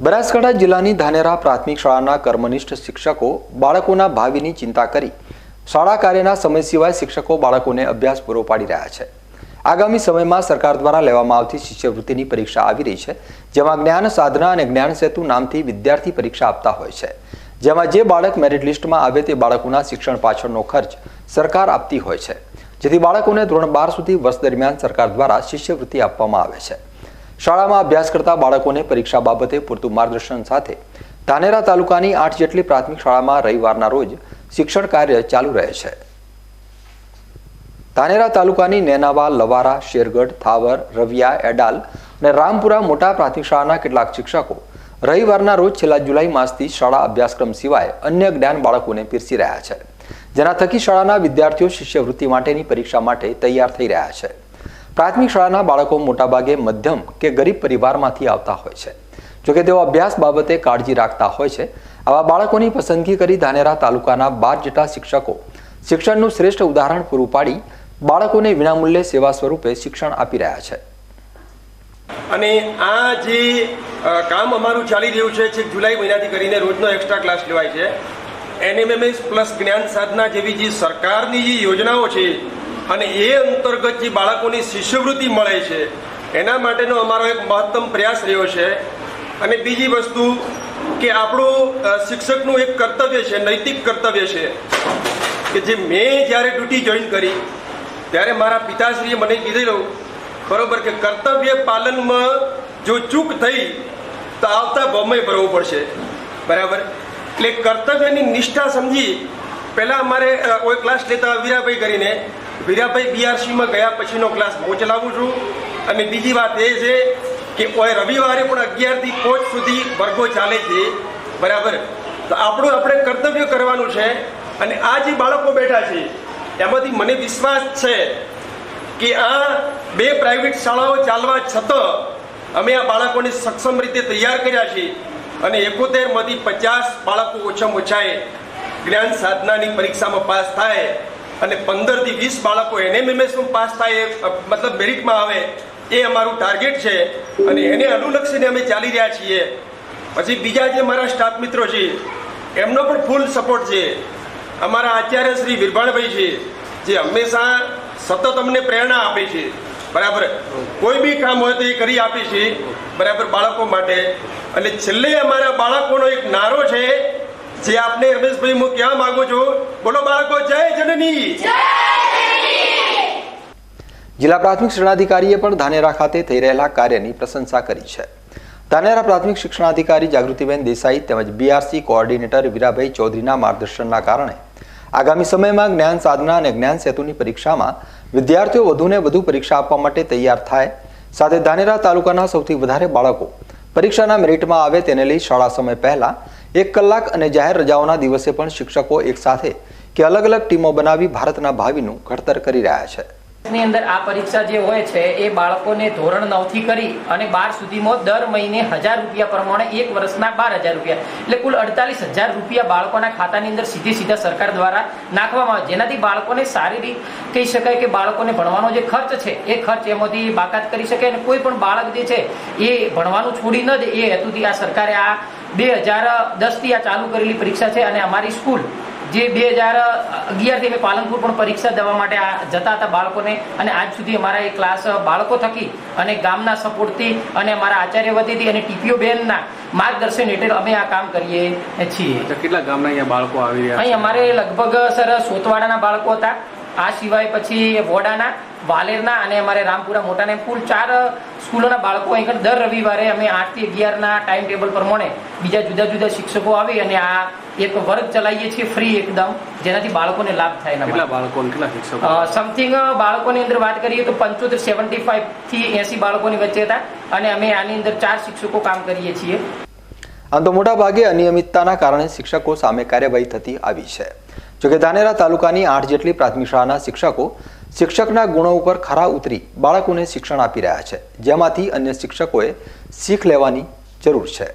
બનાસકાંઠા જિલ્લાની ધાનેરા પ્રાથમિક શાળાના કર્મનિષ્ઠ શિક્ષકો બાળકોના ભાવિની ચિંતા કરી. શાળા કાર્યના સમય સિવાય શિક્ષકો બાળકોને અભ્યાસ પૂરો પાડી રહ્યા છે. આગામી સમયમાં સરકાર દ્વારા લેવામાં આવતી શિષ્યવૃત્તિની પરીક્ષા આવી રહી છે, જેમાં જ્ઞાન સાધના અને જ્ઞાન સેતુ નામથી વિદ્યાર્થી પરીક્ષા આપતા હોય છે. જેમાં જે બાળક મેરિટ લિસ્ટમાં આવે તે બાળકોના શિક્ષણ પાછળનો ખર્ચ સરકાર આપતી હોય છે. જેથી બાળકોને ધોરણ બાર સુધી વર્ષ દરમિયાન સરકાર દ્વારા શિષ્યવૃત્તિ આપવામાં આવે છે. શાળામાં અભ્યાસ કરતા બાળકોને પરીક્ષા બાબતે પૂરતું માર્ગદર્શન સાથે ધાનેરા તાલુકાની આઠ જેટલી પ્રાથમિક શાળામાં રવિવારના રોજ શિક્ષણ કાર્ય ચાલુ રહે છે. ધાનેરા તાલુકાની નેનાવા, લવારા, શેરગઢ, થાવર, રવિયા, એડાલ અને રામપુરા મોટા પ્રાથમિક શાળાના કેટલાક શિક્ષકો રવિવારના રોજ છેલ્લા જુલાઈ માસથી શાળા અભ્યાસક્રમ સિવાય અન્ય જ્ઞાન બાળકોને પીરસી રહ્યા છે. જેના થકી શાળાના વિદ્યાર્થીઓ શિષ્યવૃત્તિ માટેની પરીક્ષા માટે તૈયાર થઈ રહ્યા છે. પ્રાથમિક શાળાના બાળકો મોટાભાગે મધ્યમ કે ગરીબ પરિવારમાંથી આવતા હોય છે. જોકે તેઓ અભ્યાસ બાબતે કાળજી રાખતા હોય છે. આવા બાળકોની પસંદગી કરી ધાનેરા તાલુકાના બાર જેટલા શિક્ષકો શિક્ષણનું શ્રેષ્ઠ ઉદાહરણ પૂરું પાડી બાળકોને વિનામૂલ્યે સેવા સ્વરૂપે શિક્ષણ આપી રહ્યા છે. અને આ જે કામ અમારું ચાલી રહ્યું છે, છેક જુલાઈ મહિનાથી કરીને રોજનો એક્સ્ટ્રા ક્લાસ લેવાય છે. એનએમએમએસ પ્લસ જ્ઞાન સાધના જેવી જે સરકારની જે યોજનાઓ છે અને એ અંતર્ગત જે બાળકોની શિષ્યવૃત્તિ મળે છે, એના માટેનો અમારો એક મહત્તમ પ્રયાસ રહ્યો છે. અને બીજી વસ્તુ કે આપણું શિક્ષકનું એક કર્તવ્ય છે, નૈતિક કર્તવ્ય છે, કે જે મેં જ્યારે ડ્યુટી જોઈન કરી, ત્યારે મારા પિતાશ્રીએ મને કીધેલું, બરોબર, કે કર્તવ્ય પાલનમાં જો ચૂક થઈ, તો આવતા ભમય ભરવું પડશે. બરાબર? એટલે કર્તવ્યની નિષ્ઠા સમજી, પહેલાં અમારે કોઈ ક્લાસ લેતા વીરાભાઈ કરીને વીરાભાઈ બીઆરસીમાં ગયા પછીનો ક્લાસ હું ચલાવું છું. અને બીજી વાત એ છે કે રવિવારે પણ અગિયારથી કોચ સુધી વર્ગો ચાલે છે. બરાબર? તો આપણું આપણે કર્તવ્ય કરવાનું છે. અને આ જે બાળકો બેઠા છે, એમાંથી મને વિશ્વાસ છે કે આ બે પ્રાઇવેટ શાળાઓ ચાલવા છતાં અમે આ બાળકોને સક્ષમ રીતે તૈયાર કર્યા છે. અને એકોતેરમાંથી પચાસ બાળકો ઓછામાં ઓછાએ જ્ઞાન સાધનાની પરીક્ષામાં પાસ થાય. અને પંદરથી વીસ બાળકો એનએમએમએસમાં પાસ થાય મતલબ મેરિટમાં આવે, એ અમારું ટાર્ગેટ છે. અને એને અનુલક્ષીને અમે ચાલી રહ્યા છીએ. પછી બીજા જે મારા સ્ટાફ મિત્રો છે, એમનો પણ ફૂલ સપોર્ટ છે. અમારા આચાર્ય શ્રી વિરભાણભાઈ છે, જે હંમેશા સતત અમને પ્રેરણા આપે છે. બરાબર? કોઈ બી કામ હોય તો એ કરી આપે છે, બરાબર, બાળકો માટે. અને છેલ્લે અમારા બાળકોનો એક નારો છે, જે આપને રમેશભાઈ, હું કહેવા માગું છું, બોલો બાળકો. જનની જિલ્લા પ્રાથમિક શિક્ષણાધિકારીએ પણ ધાનેરા ખાતે થઈ રહેલા કાર્યની પ્રશંસા કરી છે. ધાનેરા પ્રાથમિક શિક્ષણાધિકારી જાગૃતિબેન દેસાઈ તેમજ બીઆરસી કોઓર્ડિનેટર વીરાભાઈ ચૌધરીના માર્ગદર્શનના કારણે આગામી સમયમાં જ્ઞાન સાધના અને જ્ઞાન સેતુની પરીક્ષામાં વિદ્યાર્થીઓ વધુને વધુ પરીક્ષા આપવા માટે તૈયાર થાય. સાથે ધાનેરા તાલુકાના સૌથી વધારે બાળકો પરીક્ષાના મેરિટમાં આવે તેને લઈ શાળા સમય પહેલા એક કલાક અને જાહેર રજાઓના દિવસે પણ શિક્ષકો એક સાથે કે અલગ અલગ ટીમો બનાવી ભારતના ભાવિનું ઘડતર કરી રહ્યા છે. ની અંદર આ પરીક્ષા જે હોય છે, એ બાળકોને ધોરણ નવથી કરી અને બાર સુધીમાં દર મહિને હજાર રૂપિયા પ્રમાણે એક વર્ષના બાર હજાર રૂપિયા એટલે કુલ અડતાલીસ હજાર રૂપિયા બાળકોના ખાતાની અંદર સીધી સીધા સરકાર દ્વારા નાખવામાં આવે. જેનાથી બાળકોને શારીરિક કહી શકાય કે બાળકોને ભણવાનો જે ખર્ચ છે, એ ખર્ચ એમાંથી બાકાત કરી શકે અને કોઈ પણ બાળક જે છે, એ ભણવાનું છોડી ન દે. એ હેતુથી આ સરકારે આ બે હજાર દસથી આ ચાલુ કરેલી પરીક્ષા છે અને અમારી સ્કૂલ જે બે હજાર અગિયારથી અમે પાલનપુર પણ પરીક્ષા દેવા માટે જતા હતા બાળકોને. અને આજ સુધી અમારા એ ક્લાસ બાળકો થકી અને ગામના સપોર્ટથી અને અમારા આચાર્ય વતીથી અને ટીપીઓ બેનના માર્ગદર્શન હેઠળ અમે આ કામ કરીએ છીએ. તો કેટલા ગામના અહીંયા બાળકો આવી રહ્યા અહીં અમારે લગભગ સર સોતવાડાના બાળકો હતા. આ સિવાય પછી વોડાના વાલેરના અને અમારે રામપુરા મોટાને કુલ ચાર સ્કૂલોના બાળકો અહીં દર રવિવારે અમે આઠથી અગિયારના ટાઈમ ટેબલ પ્રમાણે બીજા જુદા જુદા શિક્ષકો આવી અને આ એક વર્ગ ચલાવીએ છીએ ફ્રી એકદમ જેનાથી બાળકોને લાભ થાય કેટલા બાળકો કેટલા શિક્ષકો? સમથિંગ બાળકોની અંદર વાત કરીએ તો પંચોતેર સેવન્ટી ફાઈવથી એસી બાળકોની વચ્ચે હતા અને અમે આની અંદર ચાર શિક્ષકો કામ કરીએ છીએ. આમ તો મોટા ભાગે અનિયમિતતાના કારણે શિક્ષકો સામે કાર્યવાહી થતી આવી છે. જોકે ધાનેરા તાલુકાની આઠ જેટલી પ્રાથમિક શાળાના શિક્ષકો શિક્ષકના ગુણો ઉપર ખરા ઉતરી બાળકોને શિક્ષણ આપી રહ્યા છે, જેમાંથી અન્ય શિક્ષકોએ શીખ લેવાની જરૂર છે.